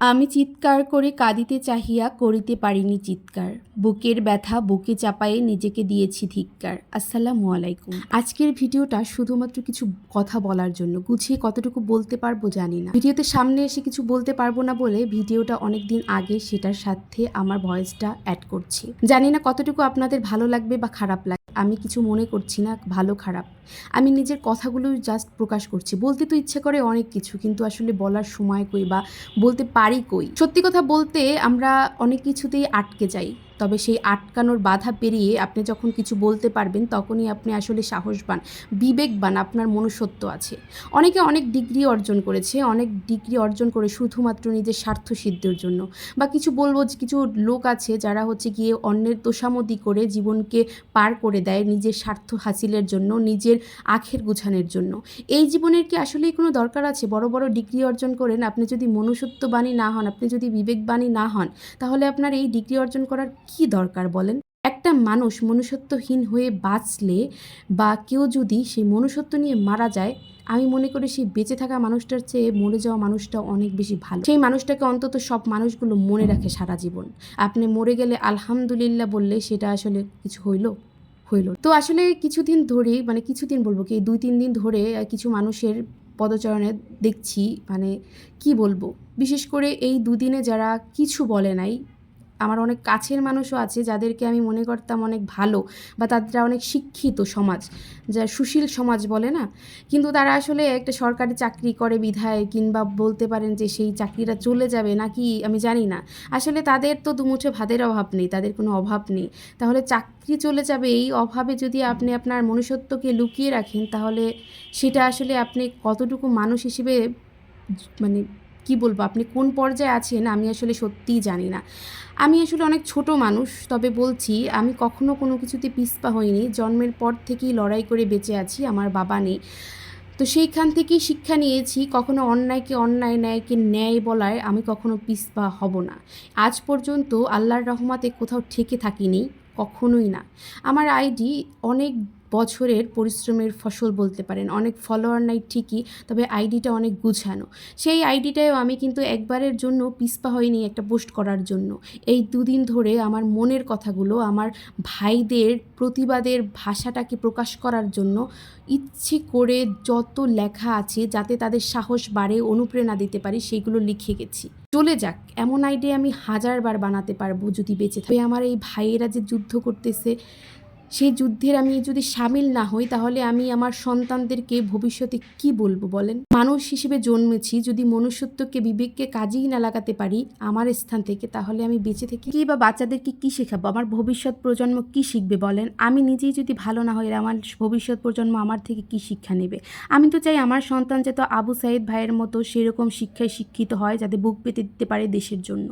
আমি চিৎকার করে কাঁদিতে চাহিয়া করিতে পারিনি চিৎকার। বুকের ব্যথা বুকে চাপায়ে নিজেকে দিয়েছি ধিক্কার। আসসালামু আলাইকুম। আজকের ভিডিওটা শুধুমাত্র কিছু কথা বলার জন্য। গুছিয়ে কতটুকু বলতে পারব জানি না। ভিডিওতে সামনে এসে কিছু বলতে পারব না বলে ভিডিওটা অনেক দিন আগে সেটার সাথে আমার ভয়েসটা অ্যাড করছি। জানি না কতটুকু আপনাদের ভালো লাগবে বা খারাপ লাগবে। আমি কিছু মনে করছি না, ভালো, খারাপ। আমি নিজের কথাগুলো জাস্ট প্রকাশ করছি। বলতে তো ইচ্ছে করে অনেক কিছু, কিন্তু আসলে বলার সময় কই বা বলতে পারি কই? সত্যি কথা বলতে আমরা অনেক কিছুতেই আটকে যাই। তবে সেই আটকানোর বাধা পেরিয়ে আপনি যখন কিছু বলতে পারবেন, তখনই আপনি আসলে সাহসবান বিবেকবান আপনার মনুষ্যত্ব আছে। অনেকে অনেক ডিগ্রি অর্জন করেছে, অনেক ডিগ্রি অর্জন করে শুধুমাত্র নিজের স্বার্থ সিদ্ধির জন্য। বা কিছু বলব যে, কিছু লোক আছে যারা হচ্ছে গিয়ে অন্যের তোষামতি করে জীবনকে পার করে দেয় নিজের স্বার্থ হাসিলের জন্য, নিজের আখের গুছানোর জন্য। এই জীবনের কি আসলেই কোনো দরকার আছে? বড় বড় ডিগ্রি অর্জন করেন, আপনি যদি মনুষ্যত্ববাণী না হন, আপনি যদি বিবেকবাণী না হন, তাহলে আপনার এই ডিগ্রি অর্জন করার কি দরকার বলেন? একটা মানুষ মনুষ্যত্বহীন হয়ে বাঁচলে বা কেউ যদি সেই মনুষ্যত্ব নিয়ে মারা যায়, আমি মনে করি সেই বেঁচে থাকা মানুষটার চেয়ে মরে যাওয়া মানুষটা অনেক বেশি ভালো। সেই মানুষটাকে অন্তত সব মানুষগুলো মনে রাখে সারা জীবন। আপনি মরে গেলে আলহামদুলিল্লাহ বললে সেটা আসলে কিছু হইল? হইল তো আসলে কিছুদিন ধরে মানে কিছুদিন বলব কি, দুই, তিন দিন ধরে কিছু মানুষের পদচারণে দেখছি মানে কি বলব? বিশেষ করে এই দুদিনে যারা কিছু বলে নাই আমার অনেক কাছের মানুষও আছে যাদেরকে আমি মনে করতাম অনেক ভালো বা তারা অনেক শিক্ষিত সমাজ, যা সুশীল সমাজ বলে না? কিন্তু তারা আসলে একটা সরকারি চাকরি করে বিধায় কিংবা বলতে পারেন যে সেই চাকরিটা চলে যাবে নাকি আমি জানি না। আসলে তাদের তো দুমুঠো ভাতের অভাব নেই, তাদের কোনো অভাব নেই। তাহলে চাকরি চলে যাবে এই অভাবে যদি আপনি আপনার মনুষ্যত্বকে লুকিয়ে রাখেন, তাহলে সেটা আসলে আপনি কতটুকু মানুষ হিসেবে মানে কি বলব? আপনি কোন পর্যায়ে আছেন আমি আসলে সত্যিই জানি না। আমি আসলে অনেক ছোট মানুষ, তবে বলছি আমি কখনো কোনো কিছুতে পিছপা হইনি। জন্মের পর থেকেই লড়াই করে বেঁচে আছি, আমার বাবা নেই। তো সেইখান থেকেই শিক্ষা নিয়েছি, কখনো অন্যায়কে অন্যায়, ন্যায়কে ন্যায় বলায় আমি কখনো পিছপা হব না। আজ পর্যন্ত আল্লাহর রহমাতে কোথাও ঠেকে থাকিনি। কখনোই না। আমার আইডি অনেক বছরের পরিশ্রমের ফসল বলতে পারেন, অনেক ফলোয়ার নাই ঠিকই, তবে আইডিটা অনেক গুছানো। সেই আইডিটাও আমি কিন্তু একবারের জন্য পিছপা হয়নি একটা পোস্ট করার জন্য। এই দুদিন ধরে আমার মনের কথাগুলো, আমার ভাইদের প্রতিবাদের ভাষাটাকে প্রকাশ করার জন্য ইচ্ছে করে যত লেখা আছে যাতে তাদের সাহস বাড়ে, অনুপ্রেরণা দিতে পারি সেইগুলো লিখে গেছি। চলে যাক, এমন আইডিয়া আমি হাজারবার বানাতে পারব যদি বেঁচে থাকি। আমার এই ভাইয়েরা যে যুদ্ধ করতেছে সেই যুদ্ধের আমি যদি সামিল না হই, তাহলে আমি আমার সন্তানদেরকে ভবিষ্যতে কি বলব বলেন? মানুষ হিসেবে জন্মেছি, যদি মনুষ্যত্বকে, বিবেককে কাজেই না লাগাতে পারি আমার স্থান থেকে, তাহলে আমি বেঁচে থেকে কি বা বাচ্চাদেরকে কি শেখাবো? আমার ভবিষ্যৎ প্রজন্ম কি শিখবে বলেন? আমি নিজেই যদি ভালো না হই, আমার ভবিষ্যৎ প্রজন্ম আমার থেকে কি শিক্ষা নেবে? আমি তো চাই আমার সন্তান যাতে আবু সাইদ ভাইয়ের মতো সেরকম শিক্ষায় শিক্ষিত হয়, যাতে বুক পেতে দিতে পারে দেশের জন্য।